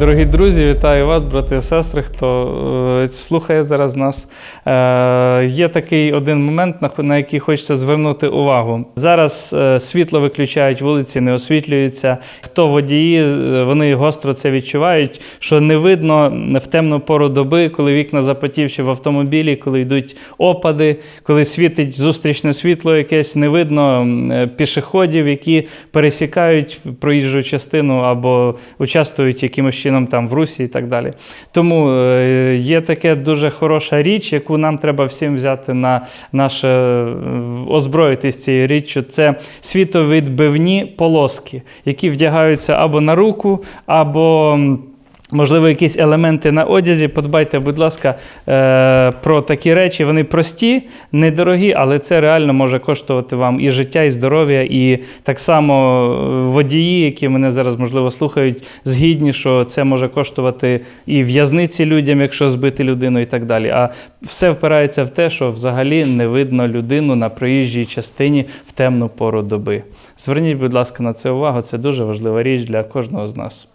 Дорогі друзі, вітаю вас, брати і сестри, хто е, слухає зараз нас. Е, є такий один момент, на, який хочеться звернути увагу. Зараз е, світло виключають, вулиці не освітлюються. Хто водії, вони гостро це відчувають, що не видно в темну пору доби, коли вікна запотівші в автомобілі, коли йдуть опади, коли світить зустрічне світло якесь, не видно пішоходів, які пересікають проїжджу частину або участвують якимось чином там в русі і так далі. Тому е, є таке дуже хороша річ, яку нам треба всім взяти на наше е, озброїтись цією річчю. Це світовідбивні полоски, які вдягаються або на руку, або. Можливо, якісь елементи на одязі. Подбайте, будь ласка, е, про такі речі. Вони прості, недорогі, але це реально може коштувати вам і життя, і здоров'я. І так само е, водії, які мене зараз можливо слухають, згідні, що це може коштувати і в'язниці людям, якщо збити людину, і так далі. А все впирається в те, що взагалі не видно людину на проїжджій частині в темну пору доби. Зверніть, будь ласка, на це увагу. Це дуже важлива річ для кожного з нас.